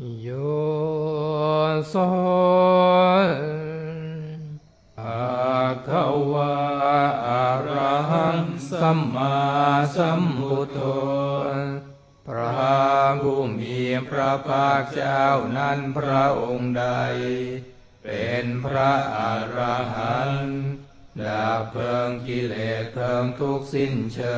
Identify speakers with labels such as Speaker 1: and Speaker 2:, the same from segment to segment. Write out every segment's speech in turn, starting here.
Speaker 1: โยโสภะคะวะอะระหังสัมมาสัมพุทโธพระผู้มีพระภาคเจ้านั้นพระองค์ใด เป็นพระอระหันต์ดับเพลิงกิเลสเพลิงทุกสิ้นเชิง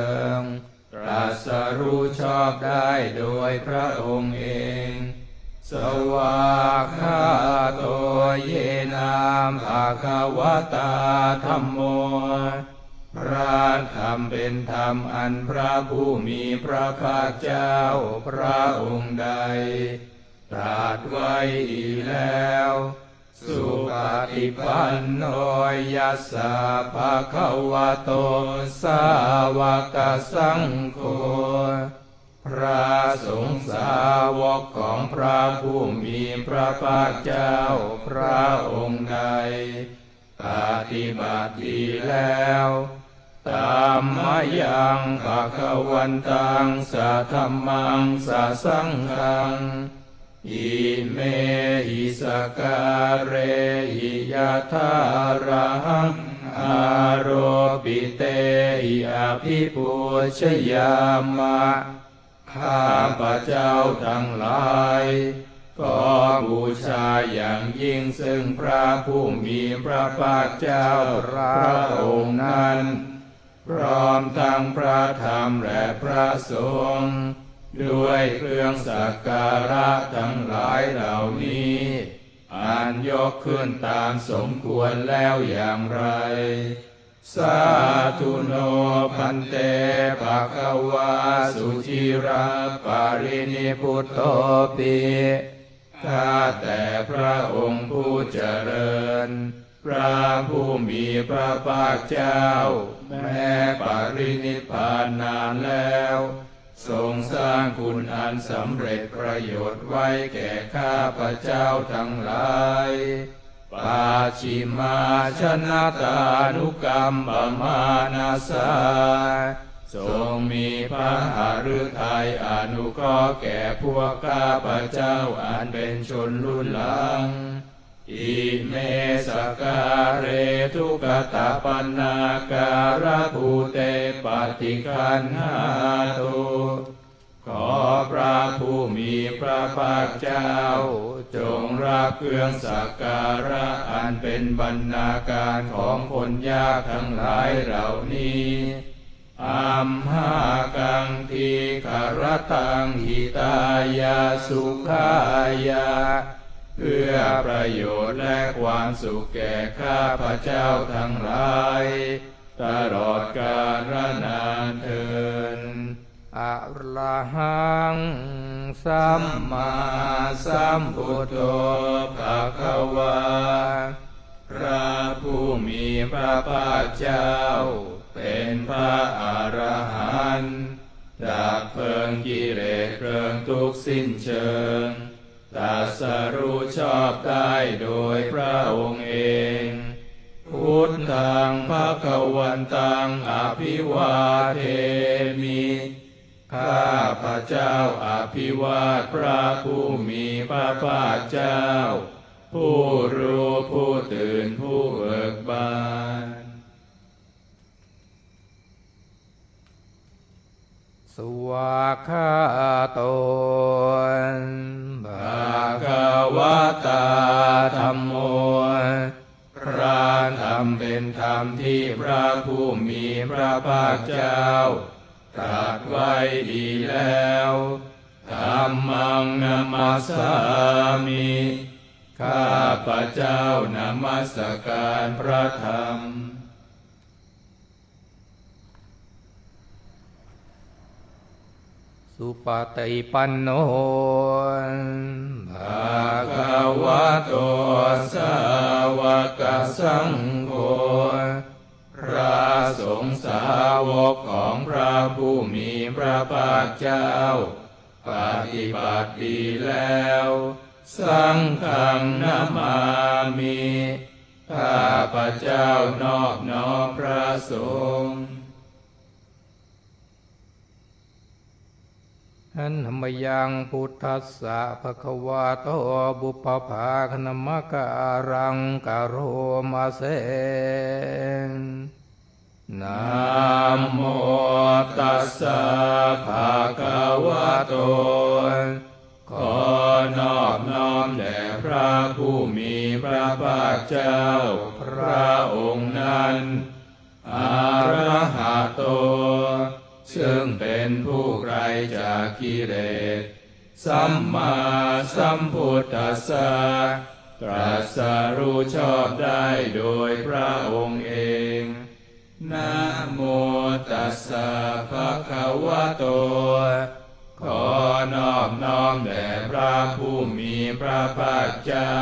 Speaker 1: พระผู้มีพระภาคเจ้าพระองค์ใด ตรัสไว้ดีแล้ว สุปฏิปันโนยัสสะภะคะวะโต สาวกสังโฆพระสงฆ์สาวกของพระผู้มีพระภาคเจ้าพระองค์ใดปฏิบัติดีแล้ว ตามมายังภะคะวันตังสัทธัมมังสัสังฆังอิเมหิสการเรหิยะทารังอารปิเตหิอภิปุชยามะข้าพระเจ้าทั้งหลายขอบูชาอย่างยิ่งซึ่งพระผู้มีพระภาคเจ้าพระองค์นั้น พร้อมทั้งพระธรรมและพระสงฆ์ด้วยเครื่องสักการะทั้งหลายเหล่านี้อันยกขึ้นตามสมควรแล้วอย่างไร สาธุโนพันเตภะคะวาสุจิราปารินิพุตโตปิข้าแต่พระองค์ผู้เจริญ พระผู้มีพระภาคเจ้า แม้ปรินิพพานนานแล้ว ทรงสร้างคุณอันสำเร็จประโยชน์ไว้แก่ข้าพระเจ้าทั้งหลายปาชิมาชนะตานุกรรมปมานาสาทรงมีพระหฤทัยอนุเคราะห์แก่พวกข้าพระเจ้าอันเป็นชนรุ่นหลัง อิเมสการเรทุกตาปันนาการภูเตปฏิคันหาตุขอพระผู้มีพระภาคเจ้า จงรับเครื่องสักการะอันเป็นบรรณาการของคนยากทั้งหลายเหล่านี้อัมหากังทีคารตังหิตายาสุขายา พื่อประโยชน์และความสุขแก่ข้าพระเจ้าทั้งหลาย ตลอดกาลนานเทินอะระหังสัมมาสัมพุทโธภะคะวาพระผู้มีพระภาคเจ้า เป็นพระอรหันต์ดับเพลิงกิเลสเพลิงทุกข์สิ้นเชิง ตัสรู้ชอบได้โดยพระองค์เอง พุทธังภะควันตังอภิวาเทมิ ข้าพระเจ้าอภิวาทพระผู้มีพระภาคเจ้า ผู้รู้ผู้ตื่นผู้เบิกบานสวากขาโต ภาควตาธรรมโมพระธรรมเป็นธรรมที่พระผู้มีพระภาคเจ้าตรัสไว้ดีแล้วธรรมังนมัสสามิข้าพระเจ้านมัสการพระธรรม สุปฏิปันโนภะคะวะโตสาวกสังโฆ พระสงฆ์สาวกของพระผู้มีพระภาคเจ้า ปฏิบัติดีแล้ว สังฆังนามามิ ข้าพระเจ้านอบน้อมพระสงฆ์ อันธรรมยังพุทธัสสะภะคะวะโตบุปผาคณมการังกะโรมาเสนนะโมตัสสะภะคะวะโต ขอนอบน้อมแด่พระผู้มีพระภาคเจ้า พระองค์นั้นอารหะโต ซึ่งเป็นผู้ไกลจากกิเลส สัมมาสัมพุทธัสสะตรัสรู้ชอบได้โดยพระองค์เอง นะโมตัสสะภะคะวะโต ขอนอบน้อมแด่พระผู้มีพระภาคเจ้า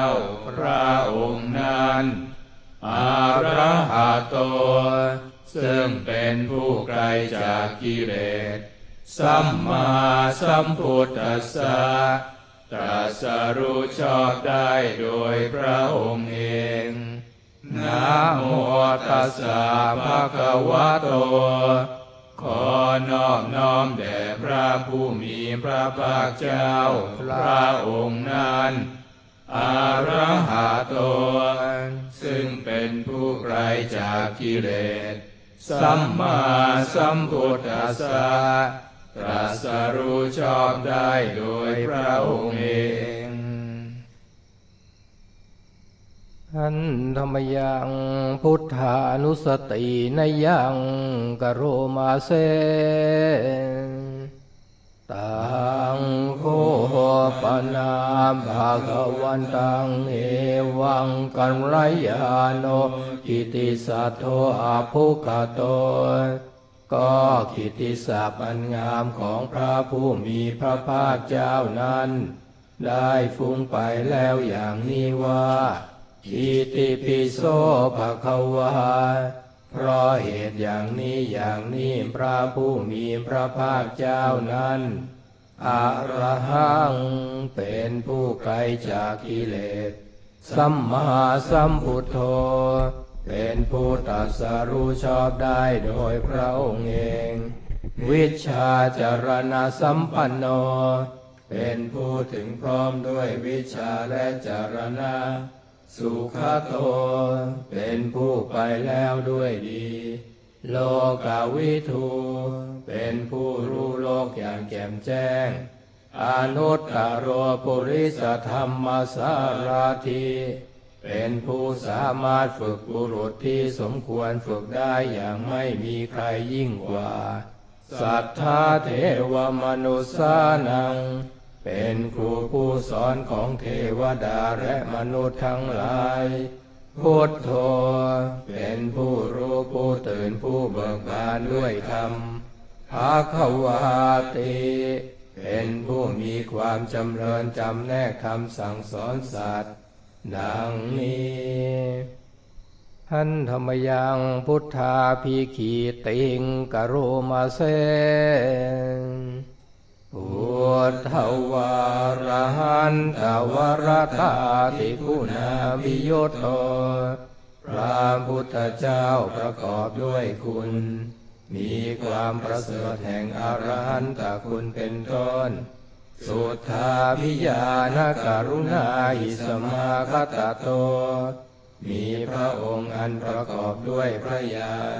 Speaker 1: พระองค์นั้น อาระหะโต ซึ่งเป็นผู้ไกลจากกิเลส สัมมาสัมพุทธัสสะตรัสรู้ชอบได้โดยพระองค์เอง นะโมตัสสะภะคะวะโต ขอนอบน้อมแด่พระผู้มีพระภาคเจ้า พระองค์นั้นอาระหะโต ซึ่งเป็นผู้ไกลจากกิเลส สัมมาสัมพุทธัสสะตรัสรู้ชอบได้โดยพระองค์เองอันธรรมยังพุทธานุสตินยังกโรมาเซตังโคปนา ภาควันตังเอวังกันไรยาโนกิติสัทโทอาภุกโตก็กิตติศัพท์อันงามของพระผู้มีพระภาคเจ้านั้น ได้ฟุ้งไปแล้วอย่างนี้ว่า อิติปิโสภะคะวาเพราะเหตุอย่างนี้อย่างนี้พระผู้มีพระภาคเจ้านั้น อรหังเป็นผู้ไกลจากกิเลส สัมมาสัมพุทโธ เป็นผู้ตรัสรู้ชอบได้โดยพระองค์เอง วิชาจารณะสัมปันโน เป็นผู้ถึงพร้อมด้วยวิชาและจารณะ สุขโต เป็นผู้ไปแล้วด้วยดี โลกาวิทูเป็นผู้รู้โลกอย่างแจ่มแจ้ง อนุตตรโรปุริสธรรมสาราทีเป็นผู้สามารถฝึกบุรุษที่สมควรฝึกได้อย่างไม่มีใครยิ่งกว่า สัทธาเทวมนุษานัง เป็นครูผู้สอนของเทวดาและมนุษย์ทั้งหลาย พุทโธ เป็นผู้รู้ผู้ตื่นผู้เบิกบานด้วยธรรมภาควาติ เป็นผู้มีความจำเริญจำแนกคำสั่งสอนสัตว์ ดังนี้หันธรรมยังพุทธาพีขีติงกโรมาเซ พุทธวารหันตวรธาติคุณาวิโยโตพระพุทธเจ้าประกอบด้วยคุณ มีความประเสริฐแห่งอรหันตคุณเป็นต้น สุทธาพิยานการุณาอิสมาคตโต มีพระองค์อันประกอบด้วยพระญาณ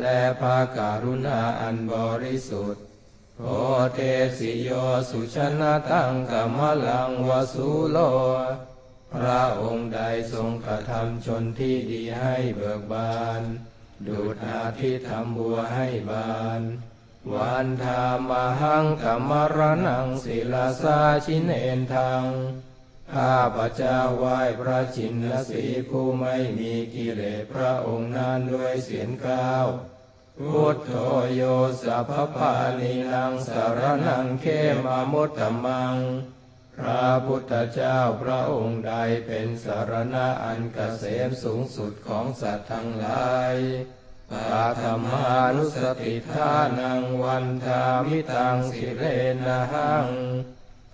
Speaker 1: และพระการุณาอันบริสุทธิ โอเทสิโยสุชนะตังกัมลังวสุโล พระองค์ใดทรงกระทำชนที่ดีให้เบิกบานดูดอาทิตย์ทำบัวให้บานวันธามหังกัมมรณังศิลาสาชินเอนทังข้าพระเจ้าไหว้พระชินสีผู้ไม่มีกิเลสพระองค์นั้นด้วยเสียงก้าว พุทโธโยสัพพปานินังสารนังเขมามุตตมัง พระพุทธเจ้าพระองค์ใดเป็นสารณะอันเกษมสูงสุดของสัตว์ทั้งหลายปาธรรมานุสติทานังวันทามิตังสิเรนะหัง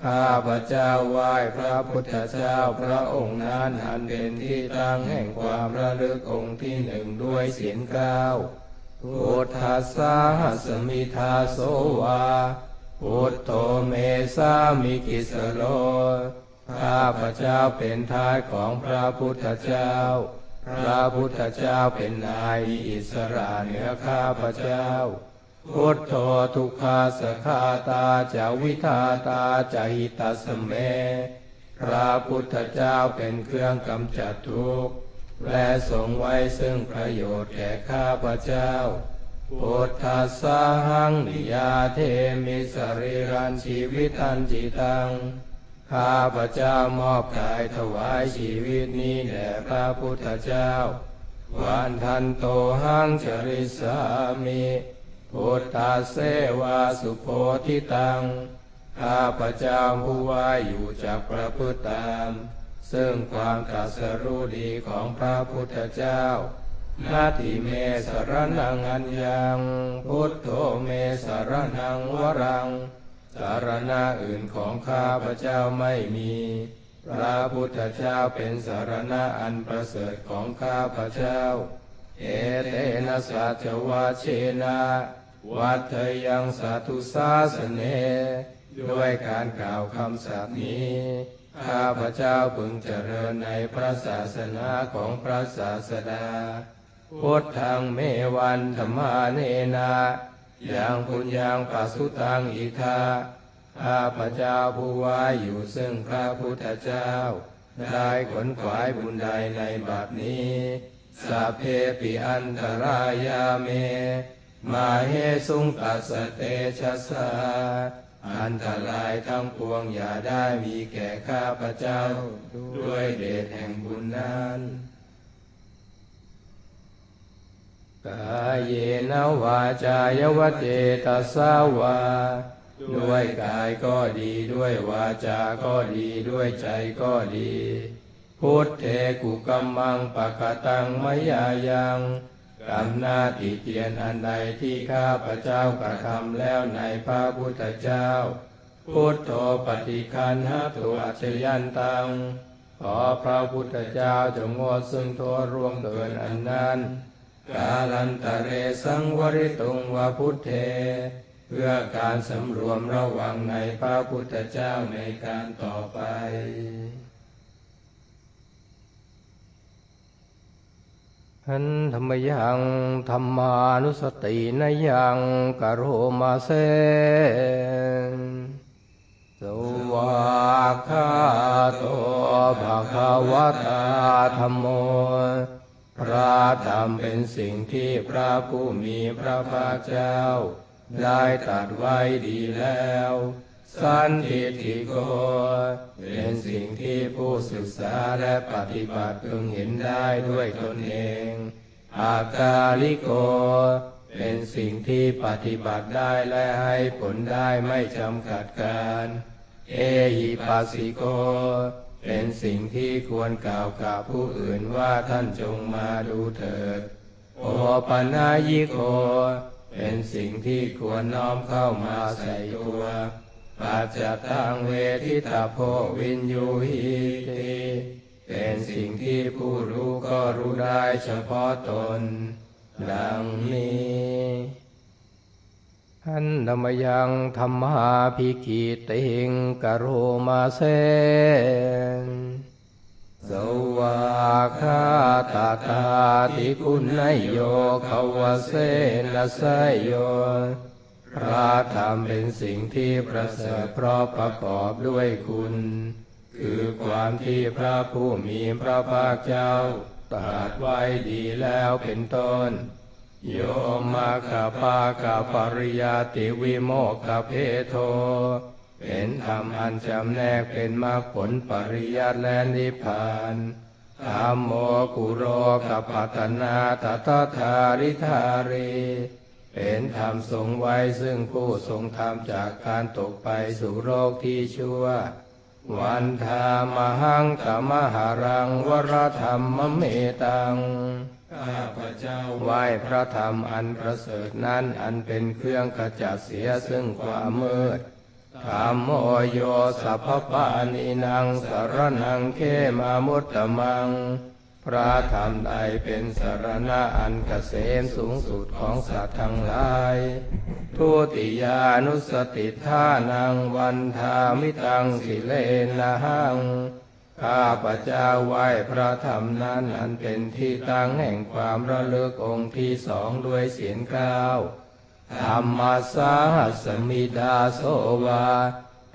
Speaker 1: ข้าพระเจ้าไหว้พระพุทธเจ้าพระองค์นั้นอันเป็นที่ตั้งแห่งความระลึกองค์ที่หนึ่งด้วยเสียงก้า พุทธัสสะสมิทาโสวาพุทโธเมสามิกิสโลข้าพระเจ้าเป็นทายของพระพุทธเจ้า พระพุทธเจ้าเป็นนายอิสระเหนือข้าพระเจ้า พุทโธทุกขาสขาตาจาวิทาตาจาหิตัสเม พระพุทธเจ้าเป็นเครื่องกำจัดทุกข์ และทรงไว้ซึ่งประโยชน์แก่ข้าพเจ้า พุทธัสสะหังนิยาเทมิสรีรันชีวิตันจิตัง ข้าพเจ้ามอบกายถวายชีวิตนี้แด่พระพุทธเจ้า วันทันโตหังจริสามิพุทธาเสวาสุโพธิตัง ข้าพเจ้าผู้ว่าอยู่จากประพฤติตาม ซึ่งความตรัสรู้ดีของพระพุทธเจ้า นาทิเมสรนังอัญญัง พุทโธเมสรนังวรัง สารณะอื่นของข้าพระเจ้าไม่มี พระพุทธเจ้าเป็นสารณะอันประเสริฐของข้าพระเจ้า เอเตนะสัจวาเชนะ วัฏยังสัตุสาสเน ด้วยการกล่าวคำสัตย์นี้ ข้าพระเจ้าพึงเจริญในพระศาสนาของพระศาสดา พุทธังเมวันธรรมาเนนะยังปุญญังปัสสุตังอิทาข้าพระเจ้าผู้ว่าอยู่ซึ่งพระพุทธเจ้า ได้ขนขวายบุญใดในบัดนี้สัพเพปิอันตรายาเม มาเฮสุงตัสเตชะสา อันตรายทั้งปวงอย่าได้มีแก่ข้าพระเจ้า ด้วยเดชแห่งบุญนั้นกายเยนวาจายวเจตสาวา ด้วยกายก็ดีด้วยวาจาก็ดีด้วยใจก็ดี พุทเทกุกัมมังปะกตังมยายัง กรรมหน้าติเตียนอันใดที่ข้าพระเจ้ากระทำแล้วในพระพุทธเจ้า พุทโธปฏิคันหะตุอัจยันตัง ขอพระพุทธเจ้าจงงดซึ่งโทษร่วงเกินอันนั้น กาลันตะเรสังวริตุงวาพุทเท เพื่อการสำรวมระวังในพระพุทธเจ้าในการต่อไป หันธรรมยังธรรมานุสตินยังกโรมาเซสวากขาโตภะคะวะตาธรรมโม พระธรรมเป็นสิ่งที่พระผู้มีพระภาคเจ้า ได้ตรัดไว้ดีแล้ว สันทิฏฐิโก เป็นสิ่งที่ผู้ศึกษาและปฏิบัติพึงเห็นได้ด้วยตนเอง อากาลิโก เป็นสิ่งที่ปฏิบัติได้และให้ผลได้ไม่จำกัดการ เอหิปัสสิโก เป็นสิ่งที่ควรกล่าวกับผู้อื่นว่าท่านจงมาดูเถิด โอปัญญิโก เป็นสิ่งที่ควรน้อมเข้ามาใส่ตัว ปัจจตังเวทิตาโพวินยูหิติเป็นสิ่งที่ผู้รู้ก็รู้ได้เฉพาะตน ดังนี้หันธรรมยังธรรมาภิกิติงกโรมาเซนสวากขาตาตาติคุณนโยขวเสนะไสยโย พระธรรมเป็นสิ่งที่ประเสริฐเพราะประกอบด้วยคุณ คือความที่พระผู้มีพระภาคเจ้าตรัสไว้ดีแล้วเป็นต้น โยมาคาปาคาปริยาติวิโมกขเพโท เป็นธรรมอันจำแนกเป็นมรรคผลปริยัติและนิพพานธรรมโมกุโรขปัตนาตถาธาริธาเร เป็นธรรมทรงไว้ซึ่งผู้ทรงธรรมจากการตกไปสู่โรคที่ชั่ว วันธามหังธรรมหารังวรธรรมเมตังข้าพระเจ้าไหว้พระธรรมอันประเสริฐนั้นอันเป็นเครื่องขจัดเสียซึ่งความมืดธรรมโมโยสัพพปานินังสารนังเขมามุตตมัง พระธรรมใดเป็นสารณะอันเกษมสูงสุดของสัตว์ทั้งหลาย ทุติยานุสติท่านังวันทามิตังสิเลนะหัง ข้าพระเจ้าไหวพระธรรมนั้นอันเป็นที่ตั้งแห่งความระลึกองค์ที่สองด้วยเสียงเก้าวธรรมสาหัสมิดาโสวา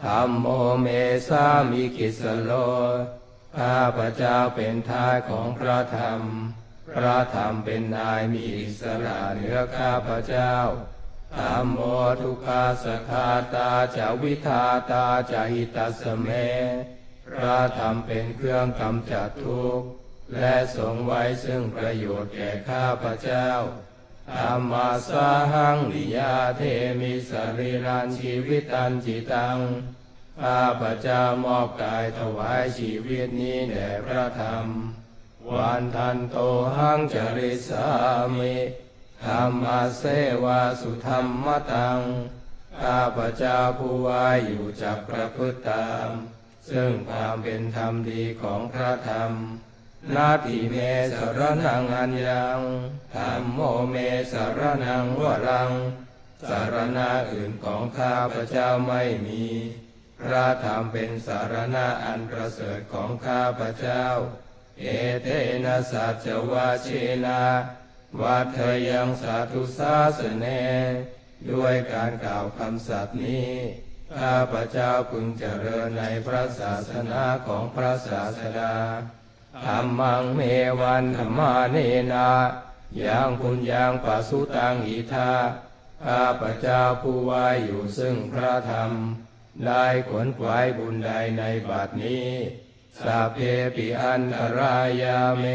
Speaker 1: ธรรมโมเมสามิกิสโล ข้าพระเจ้าเป็นทายของพระธรรม พระธรรมเป็นนายมีอิสระเหนือข้าพระเจ้าธรรมโมทุกขาสคาตาจะวิทาตาจะหิตัสเม พระธรรมเป็นเครื่องกำจัดทุกข์ และทรงไว้ซึ่งประโยชน์แก่ข้าพระเจ้าธรรมาสาหังนิยาเทมิสรีรันชีวิตันจิตัง ข้าพระเจ้ามอบกายถวายชีวิตนี้แด่พระธรรม วันทันโตหังจริสามิธรรมาเสวาสุธรรมตัง ข้าพระเจ้าผู้วายอยู่จากประพฤติตาม ซึ่งความเป็นธรรมดีของพระธรรม นาทิเมสรนังอัญญังธรรมโมเมสรนังวรัง สารณะอื่นของข้าพระเจ้าไม่มี พระธรรมเป็นสารณะอันประเสริฐของข้าพเจ้า เอเตนะสัจวาเชนะวัฏยังสาธุสาสเน ด้วยการกล่าวคำสัตย์นี้ ข้าพระเจ้าพึงเจริญในพระศาสนาของพระศาสดาธรรมังเมวันธรรมาเนนายังปุญญังปัสสุตังอิทาข้าพระเจ้าผู้ไว้อยู่ซึ่งพระธรรม ได้ขนขวายบุญใดในบัดนี้สาเพปิอันตรายาเม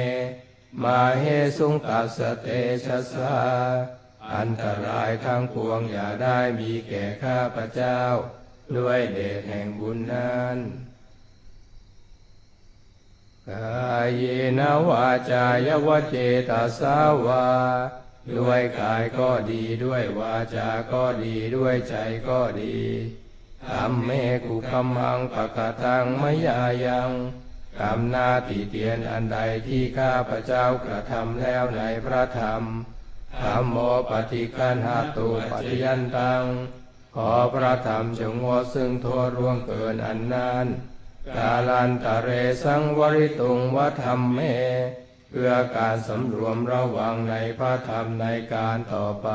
Speaker 1: มาเฮสุงตัสเตชะสาอันตรายทั้งปวงอย่าได้มีแก่ข้าพระเจ้า ด้วยเดชแห่งบุญนั้นกายเยนวาจายวเจตาสาวา ด้วยกายก็ดีด้วยวาจาก็ดีด้วยใจก็ดี ธรรมเมกุคำมังปะกะตังมยายังกรรมนาติเตียนอันใดที่ข้าพระเจ้ากระทำแล้วในพระธรรมธรรมโมปฏิคันหาตุปฏิยันตัง ขอพระธรรมจงงดซึ่งโทษร่วงเกินอันนั้นกาลันตะเรสังวริตุงวัธรรมเม เพื่อการสำรวมระวังในพระธรรมในการต่อไป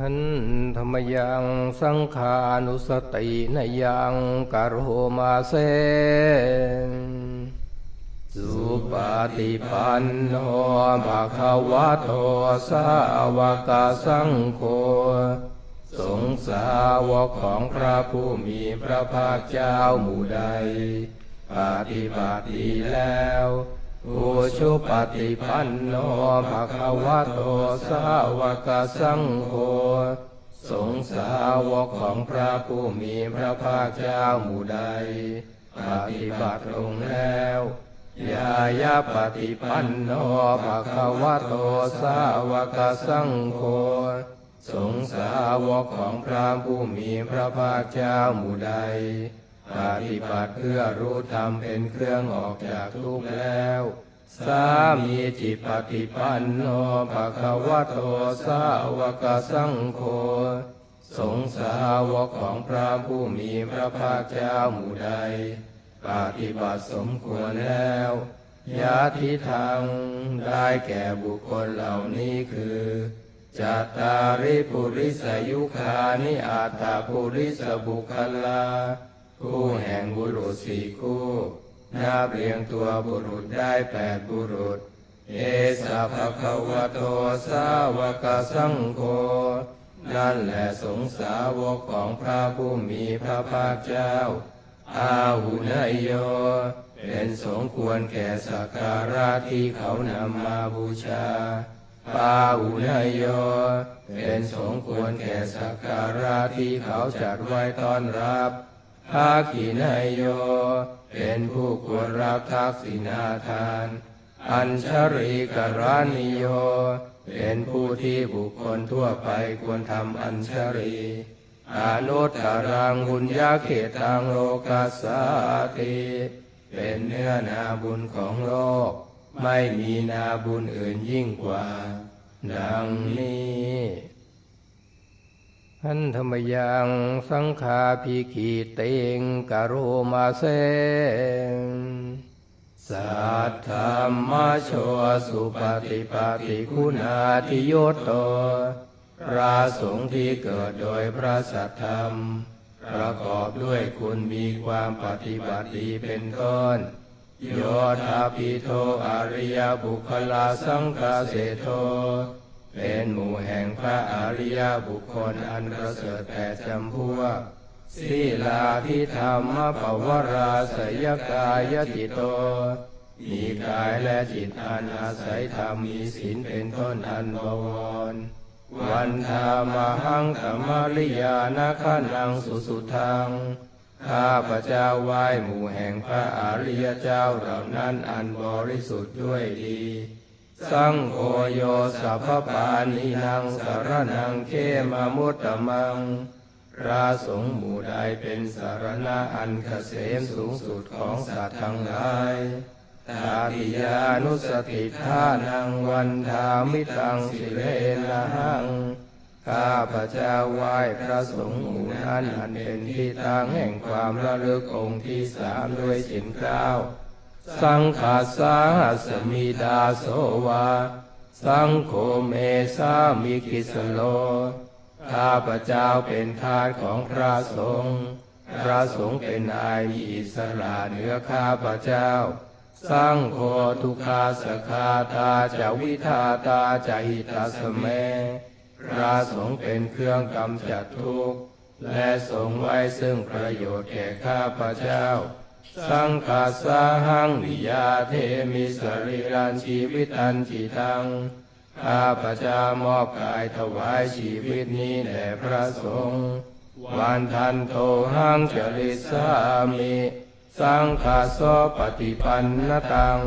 Speaker 1: หันธรรมยังสังขานุสตินยังกโรมาเซสุปฏิปันโนภะคะวะโตสาวกสังโฆสงสาวกของพระผู้มีพระภาคเจ้าหมู่ใด ปฏิบัติแล้ว ผู้ชุปฏิปันโนภะคะวะโตสาวกสังโฆสงสาวกของพระผู้มีพระภาคเจ้าหมู่ใด ปฏิบัติลงแล้วยายาปฏิปันโนภะคะวะโตสาวกสังโฆสงสาวกของพระผู้มีพระภาคเจ้าหมู่ใด ปฏิบัติเพื่อรู้ธรรมเป็นเครื่องออกจากทุกข์แล้วสามีจิตปฏิปันโนภะคะวะโตสาวกสังโฆสงสาวกของพระผู้มีพระภาคเจ้าหมู่ใด ปฏิบัติสมควรแล้วยาทิทางได้แก่บุคคลเหล่านี้คือจัตตาริปุริสยุคานิอาตาปุริสบุคลา คู่แห่งบุรุษสี่คู่นับเรียงตัวบุรุษได้แปดบุรุษ เอสะภะคะวะโตสาวกสังโฆนั่นแหละสงสาวกของพระผู้มีพระภาคเจ้า อาหุนยโย เป็นสมควรแก่สักการะที่เขานำมาบูชาปาหุนยโย เป็นสมควรแก่สักการะที่เขาจัดไว้ต้อนรับ ภาคีนายโย เป็นผู้ควรรับทักษิณาทาน อัญชริกรานิโย เป็นผู้ที่บุคคลทั่วไปควรทำอัญชรีอนุตตรังบุญญาเขตังโลกัสสาติเป็นเนื้อนาบุญของโลก ไม่มีนาบุญอื่นยิ่งกว่า ดังนี้ หันธรรมยังสังฆาภิกีเตงกโรมาเซสัทธรรมโชสุปฏิปฏิคุณาทิโยตโตพระสงฆ์ที่เกิดโดยพระสัทธรรม ประกอบด้วยคุณมีความปฏิบัติดีเป็นต้นโยธาปิโทอริยบุคลาสังฆาเสโท เป็นหมู่แห่งพระอริยบุคคลอันประเสริฐแปดจำพวกศีลาทิธรรมปวราสยกายจิตโต มีกายและจิตอันอาศัยธรรมมีศีลเป็นต้นอันบวร วันธามหังธรรมริยานาคานังสุสุทัง ข้าพระเจ้าไหว้หมู่แห่งพระอริยเจ้าเหล่านั้นอันบริสุทธิ์ด้วยดี สังโฆโยสัพพปานินางสารนังเขมามุตตะมังพระสงฆ์หมู่ใดเป็นสารณะอันเกษมสูงสุดของสัตว์ทั้งหลายตาติยานุสติทานังวันทามิตังสิเลนะหัง ข้าพระเจ้าไหว้พระสงฆ์หมู่นั้นอันเป็นที่ตั้งแห่งความระลึกองค์ที่สามด้วยสินเก้า สังขาสาหัสมิดาโสวา สังโฆเมสามิกิสโล ข้าพระเจ้าเป็นทาสของพระสงฆ์ พระสงฆ์เป็นนายมีอิสระเหนือข้าพระเจ้า สร้างโคทุคาสคาตาจะวิทาตาจะหิตาสเม พระสงฆ์เป็นเครื่องกำจัดทุกข์ และทรงไว้ซึ่งประโยชน์แก่ข้าพระเจ้า สังฆาสาหังวิยาเทมิสริรันชีวิตันจิตังข้าพเจ้ามอบกายถวายชีวิตนี้แด่พระสงฆ์วันทันโตหังจริสามิสังฆาโสปฏิปันนตัง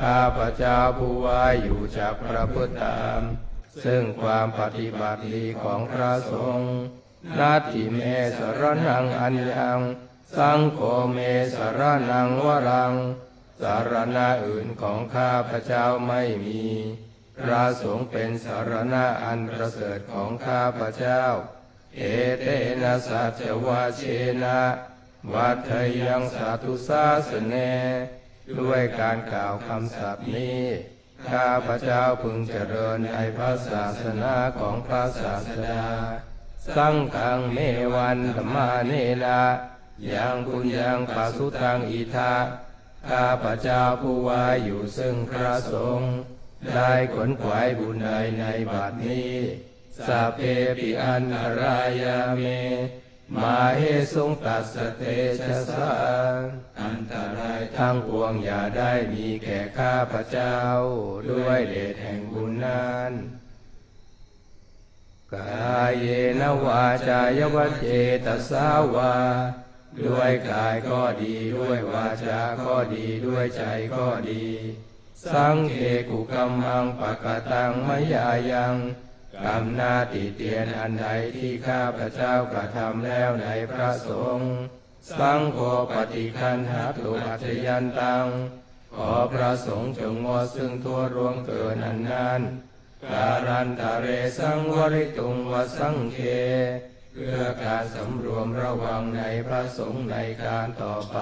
Speaker 1: ข้าพเจ้าผู้ว่าอยู่จากพระพุทธธรรมซึ่งความปฏิบัติดีของพระสงฆ์นาทิเมสรนังอัญญัง สังโฆเมสารนังวรัง สารณะอื่นของข้าพระเจ้าไม่มี พระสงฆ์เป็นสารณะอันประเสริฐของข้าพระเจ้า เอเตนะสัจวาเชนะวัทยังสาธุสาสเน ด้วยการกล่าวคำสัตย์นี้ ข้าพระเจ้าพึงเจริญในพระศาสนาของพระศาสดา สังฆังเมวันธรรมาเนนะ ยังปุญญังปัสสุตังอิทาข้าพระเจ้าผู้ว่าอยู่ซึ่งพระสงฆ์ได้ขนขวายบุญใดในบัดนี้สัพเพปิอันตรายาเม มาเฮสงตัสสเตชะสาอันตรายทั้งปวงอย่าได้มีแก่ข้าพระเจ้า ด้วยเดชแห่งบุญนั้นกายเยนวาจายวเจตสาวา ด้วยกายก็ดีด้วยวาจาก็ดีด้วยใจก็ดี สังเคกุกรรมังปะกตังมยายังกรรมนาติเตียนอันใดที่ข้าพระเจ้ากระทำแล้วในพระสงฆ์สังโฆปฏิคันหาตุอัจยันตัง ขอพระสงฆ์จงงดซึ่งทั่วรวงเกินนั้นนั้นการันตะเรสังวริตุงวสังเค เพื่อการสำรวมระวังในพระสงฆ์ในการต่อไป